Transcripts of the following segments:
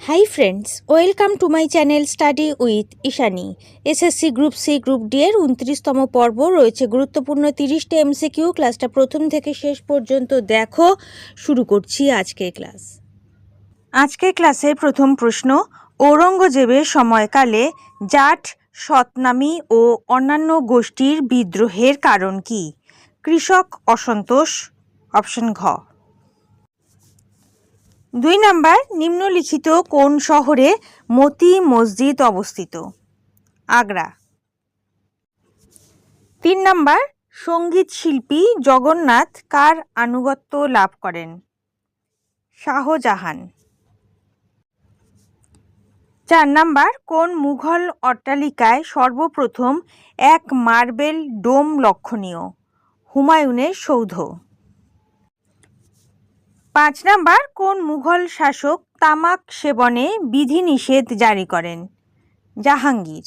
Hi friends welcome to my channel study with Ishani SSC group C group D এর উনত্রিশতম পর্ব রয়েছে। গুরুত্বপূর্ণ তিরিশটা এমসিকিউ ক্লাসটা প্রথম থেকে শেষ পর্যন্ত দেখো। শুরু করছি আজকের ক্লাস আজকের ক্লাসের প্রথম প্রশ্ন, ঔরঙ্গজেবের সময়কালে জাট সতনামী ও অন্যান্য গোষ্ঠীর বিদ্রোহের কারণ কি? কৃষক অসন্তোষ অপশন ঘ। দুই নাম্বার, নিম্নলিখিত কোন শহরে মতি মসজিদ অবস্থিত? আগ্রা। তিন নাম্বার, সংগীত শিল্পী জগন্নাথ কার আনুগত্য লাভ করেন? শাহজাহান। চার নাম্বার, কোন মুঘল অট্টালিকায় সর্বপ্রথম এক মার্বেল ডোম লক্ষণীয়? হুমায়ুনের সৌধ। পাঁচ নাম্বার, কোন মুঘল শাসক তামাক সেবনে বিধিনিষেধ জারি করেন? জাহাঙ্গীর।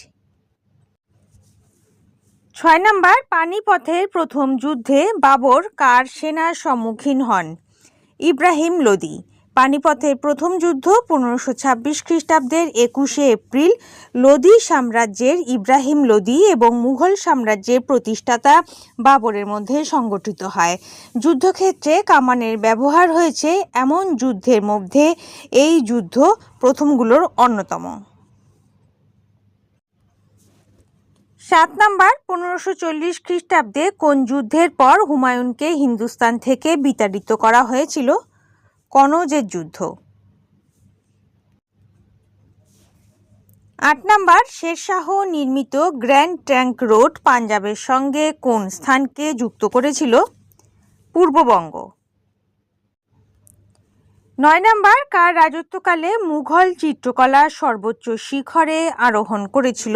ছয় নাম্বার, পানিপথের প্রথম যুদ্ধে বাবর কার সেনার সম্মুখীন হন? ইব্রাহিম লোদি। পানিপথের প্রথম যুদ্ধ পনেরোশো ছাব্বিশ খ্রিস্টাব্দের একুশে এপ্রিল। লোদি সাম্রাজ্যের ইব্রাহিম লোদি এবং মুঘল সাম্রাজ্যের প্রতিষ্ঠাতা বাবরের মধ্যে সংগঠিত হয়। যুদ্ধক্ষেত্রে কামানের ব্যবহার হয়েছে এমন যুদ্ধের মধ্যে এই যুদ্ধ প্রথমগুলোর অন্যতম। সাত নাম্বার পনেরোশো চল্লিশ খ্রিস্টাব্দে কোন যুদ্ধের পর হুমায়ুনকে হিন্দুস্তান থেকে বিতাড়িত করা হয়েছিল? কনৌজের যুদ্ধ। আট নাম্বার, শেরশাহ নির্মিত গ্র্যান্ড ট্যাঙ্ক রোড পাঞ্জাবের সঙ্গে কোন স্থানকে যুক্ত করেছিল? পূর্ববঙ্গ। নয় নম্বর, কার রাজত্বকালে মুঘল চিত্রকলা সর্বোচ্চ শিখরে আরোহণ করেছিল?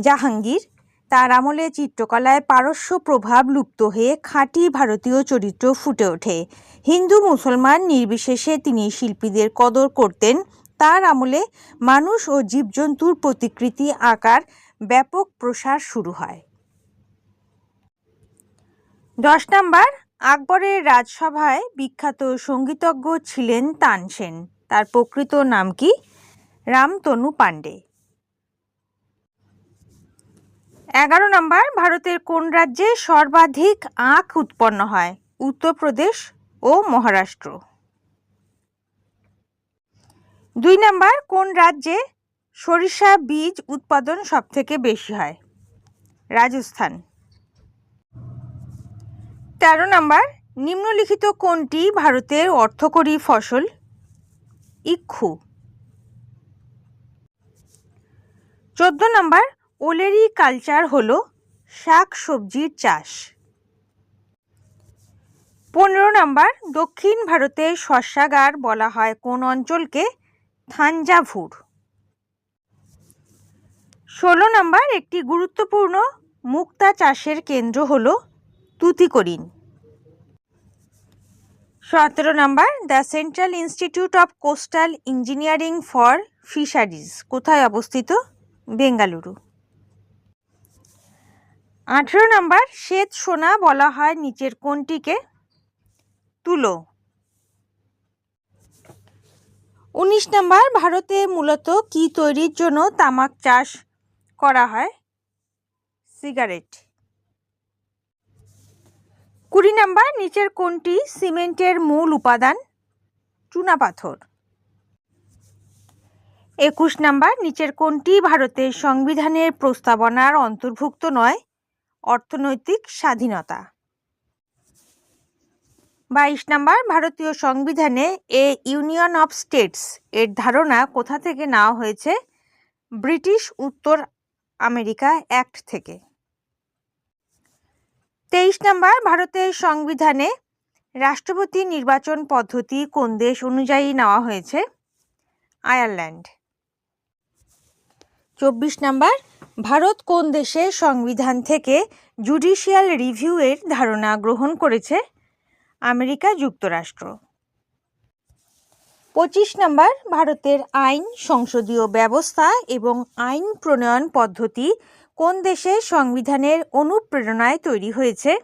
জাহাঙ্গীর। তার আমলে চিত্রকলায় পারস্য প্রভাব লুপ্ত হয়ে খাঁটি ভারতীয় চরিত্র ফুটে ওঠে। হিন্দু মুসলমান নির্বিশেষে তিনি শিল্পীদের কদর করতেন। তার আমলে মানুষ ও জীবজন্তুর প্রতিকৃতি আকার ব্যাপক প্রসার শুরু হয়। দশ নাম্বার, আকবরের রাজসভায় বিখ্যাত সঙ্গীতজ্ঞ ছিলেন তানসেন। তার প্রকৃত নাম কি? রামতনু পাণ্ডে। এগারো নম্বর, ভারতের কোন রাজ্যে সর্বাধিক আখ উৎপন্ন হয়? উত্তরপ্রদেশ ও মহারাষ্ট্র। দুই নম্বর, কোন রাজ্যে সরিষা বীজ উৎপাদন সবথেকে বেশি হয়? রাজস্থান। তেরো নাম্বার, নিম্নলিখিত কোনটি ভারতের অর্থকরী ফসল? ইক্ষু। চোদ্দ নাম্বার ওলেরি কালচার হল শাক সবজির চাষ। পনেরো নম্বর, দক্ষিণ ভারতে শস্যাগার বলা হয় কোন অঞ্চলকে? থাঞ্জাভুর। ষোলো নম্বর, একটি গুরুত্বপূর্ণ মুক্তা চাষের কেন্দ্র হল তুতিকরিন। সতেরো number, the central institute of coastal engineering for fisheries, কোথায় অবস্থিত? বেঙ্গালুরু। আঠেরো নাম্বার, শ্বেত সোনা বলা হয় নিচের কোনটিকে? তুলো। উনিশ নাম্বার, ভারতে মূলত কি তৈরির জন্য তামাক চাষ করা হয়? সিগারেট। কুড়ি নাম্বার, নিচের কোনটি সিমেন্টের মূল উপাদান? চুনাপাথর একুশ নাম্বার, নিচের কোনটি ভারতের সংবিধানের প্রস্তাবনার অন্তর্ভুক্ত নয়? অর্থনৈতিক স্বাধীনতা। বাইশ নাম্বার, ভারতীয় সংবিধানে এ ইউনিয়ন অফ স্টেটস এর ধারণা কোথা থেকে নেওয়া হয়েছে? ব্রিটিশ উত্তর আমেরিকা অ্যাক্ট থেকে। তেইশ নাম্বার, ভারতের সংবিধানে রাষ্ট্রপতি নির্বাচন পদ্ধতি কোন দেশ অনুযায়ী নেওয়া হয়েছে? আয়ারল্যান্ড। চব্বিশ নাম্বার, ভারত কোন দেশের সংবিধান থেকে জুডিশিয়াল রিভিউয়ের ধারণা গ্রহণ করেছে? আমেরিকা যুক্তরাষ্ট্র। পঁচিশ নম্বর, ভারতের আইন, সংসদীয় ব্যবস্থা এবং আইন প্রণয়ন পদ্ধতি কোন দেশে সংবিধানের অনুপ্রেরণায় তৈরি হয়েছে?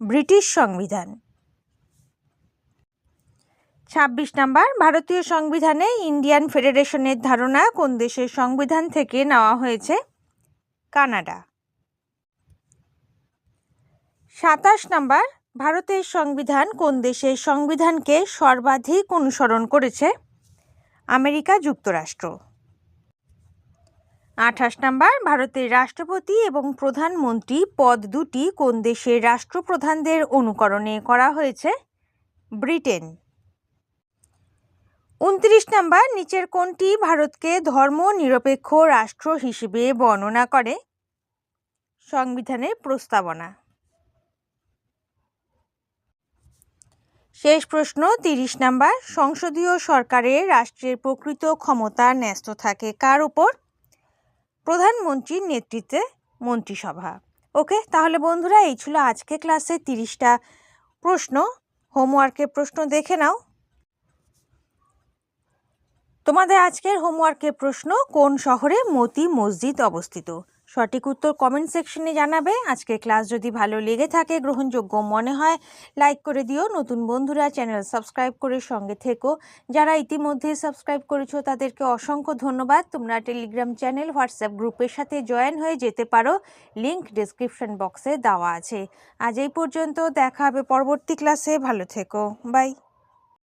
ব্রিটিশ সংবিধান। ছাব্বিশ নাম্বার, ভারতীয় সংবিধানে ইন্ডিয়ান ফেডারেশনের ধারণা কোন দেশের সংবিধান থেকে নেওয়া হয়েছে? কানাডা। সাতাশ নাম্বার, ভারতের সংবিধান কোন দেশের সংবিধানকে সর্বাধিক অনুসরণ করেছে? আমেরিকা, যুক্তরাষ্ট্র। আঠাশ নাম্বার, ভারতের রাষ্ট্রপতি এবং প্রধানমন্ত্রী পদ দুটি কোন দেশের রাষ্ট্রপ্রধানদের অনুকরণে করা হয়েছে? ব্রিটেন। উনত্রিশ নাম্বার, নিচের কোনটি ভারতকে ধর্ম নিরপেক্ষ রাষ্ট্র হিসেবে বর্ণনা করে? সংবিধানের প্রস্তাবনা। শেষ প্রশ্ন, তিরিশ নাম্বার, সংসদীয় সরকারের রাষ্ট্রের প্রকৃত ক্ষমতা ন্যস্ত থাকে কার উপর? প্রধানমন্ত্রীর নেতৃত্বে মন্ত্রিসভা। ওকে, তাহলে বন্ধুরা, এই ছিল আজকে ক্লাসে তিরিশটা প্রশ্ন। হোমওয়ার্কের প্রশ্ন দেখে নাও। তোমাদের আজকের হোমওয়ার্কের প্রশ্ন, কোন শহরে মতি মসজিদ অবস্থিত? সঠিক উত্তর কমেন্ট সেকশনে জানাবে। আজকের ক্লাস যদি ভালো লেগে থাকে, গ্রহণযোগ্য মনে হয় লাইক করে দিও। নতুন বন্ধুরা চ্যানেল সাবস্ক্রাইব করে সঙ্গে থেকো। যারা ইতিমধ্যে সাবস্ক্রাইব করেছ, তাদেরকে অসংখ্য ধন্যবাদ। তোমরা টেলিগ্রাম চ্যানেল হোয়াটসঅ্যাপ গ্রুপের সাথে জয়েন হয়ে যেতে পারো। লিংক ডিসক্রিপশন বক্সে দেওয়া আছে। আজ এই পর্যন্ত, দেখা হবে পরবর্তী ক্লাসে ভালো থেকো। বাই